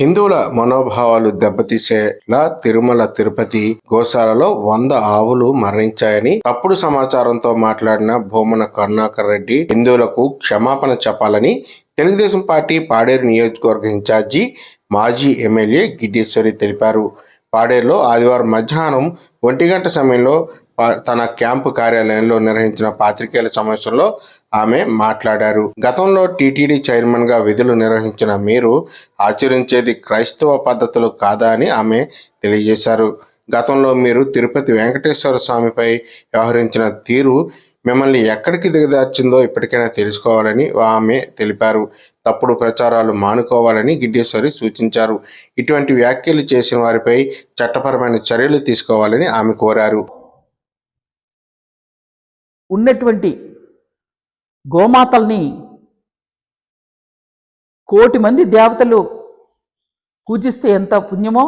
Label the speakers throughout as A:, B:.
A: హిందువుల మనోభావాలు దెబ్బతీసేలా తిరుమల తిరుపతి గోశాలలో వంద ఆవులు మరణించాయని తప్పుడు సమాచారంతో మాట్లాడిన భూమన కరుణాకర్ రెడ్డి హిందువులకు క్షమాపణ చెప్పాలని తెలుగుదేశం పార్టీ పాడేరు నియోజకవర్గ ఇన్ఛార్జి మాజీ ఎమ్మెల్యే గిడ్డేశ్వరి తెలిపారు. పాడేరులో ఆదివారం మధ్యాహ్నం ఒంటి గంట సమయంలో తన క్యాంపు కార్యాలయంలో నిర్వహించిన పాత్రికేయుల సమావేశంలో ఆమె మాట్లాడారు. గతంలో టీటీడీ చైర్మన్గా విధులు నిర్వహించిన మీరు ఆచరించేది క్రైస్తవ పద్ధతులు కాదా అని ఆమె తెలియజేశారు. గతంలో మీరు తిరుపతి వెంకటేశ్వర స్వామిపై వ్యవహరించిన తీరు మిమ్మల్ని ఎక్కడికి దిగదార్చిందో ఇప్పటికైనా తెలుసుకోవాలని ఆమె తెలిపారు. తప్పుడు ప్రచారాలు మానుకోవాలని గిడ్డేశ్వరి సూచించారు. ఇటువంటి వ్యాఖ్యలు చేసిన వారిపై చట్టపరమైన చర్యలు తీసుకోవాలని ఆమె కోరారు.
B: ఉన్నటువంటి గోమాతల్ని కోటి మంది దేవతలు పూజిస్తే ఎంత పుణ్యమో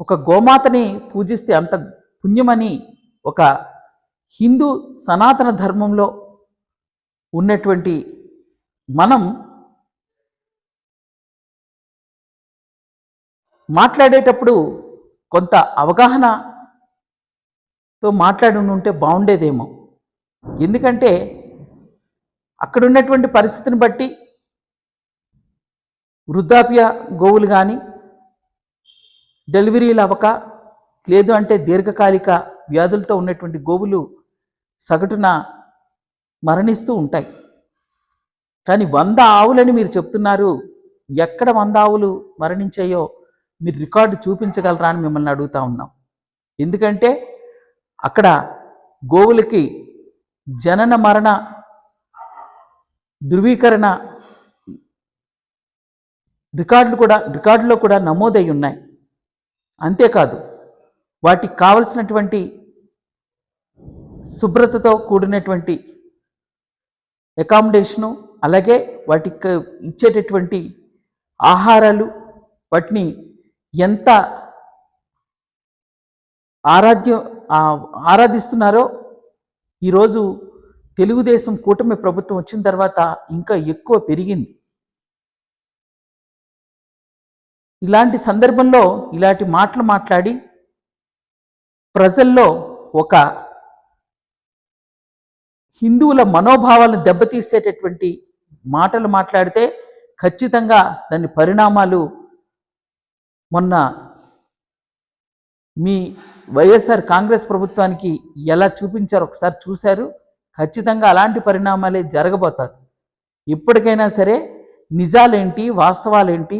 B: ఒక గోమాతని పూజిస్తే అంత పుణ్యమని ఒక హిందూ సనాతన ధర్మంలో ఉన్నటువంటి మనం మాట్లాడేటప్పుడు కొంత అవగాహనతో మాట్లాడి ఉంటే బాగుండేదేమో. ఎందుకంటే అక్కడ ఉన్నటువంటి పరిస్థితిని బట్టి వృద్ధాప్య గోవులు కానీ డెలివరీలు అవ్వక లేదు అంటే దీర్ఘకాలిక వ్యాధులతో ఉన్నటువంటి గోవులు సగటున మరణిస్తూ ఉంటాయి. కానీ వంద ఆవులని మీరు చెప్తున్నారు ఎక్కడ వంద ఆవులు మరణించాయో మీరు రికార్డు చూపించగలరా అని మిమ్మల్ని అడుగుతా ఉన్నాం. ఎందుకంటే అక్కడ గోవులకి జనన మరణ ధృవీకరణ రికార్డులు కూడా రికార్డులో కూడా నమోదై ఉన్నాయి. అంతేకాదు వాటికి కావలసినటువంటి శుభ్రతతో కూడినటువంటి అకామిడేషను అలాగే వాటికి ఇచ్చేటటువంటి ఆహారాలు వాటిని ఎంత ఆరాధ్యం ఆరాధిస్తున్నారో ఈరోజు తెలుగుదేశం కూటమి ప్రభుత్వం వచ్చిన తర్వాత ఇంకా ఎక్కువ పెరిగింది. ఇలాంటి సందర్భంలో ఇలాంటి మాటలు మాట్లాడి ప్రజల్లో ఒక హిందువుల మనోభావాలను దెబ్బతీసేటటువంటి మాటలు మాట్లాడితే ఖచ్చితంగా దాని పరిణామాలు మొన్న మీ వైఎస్ఆర్ కాంగ్రెస్ ప్రభుత్వానికి ఎలా చూపించారో ఒకసారి చూశారు. ఖచ్చితంగా అలాంటి పరిణామాలే జరగబోతుంది ఇప్పటికైనా సరే నిజాలేంటి వాస్తవాలేంటి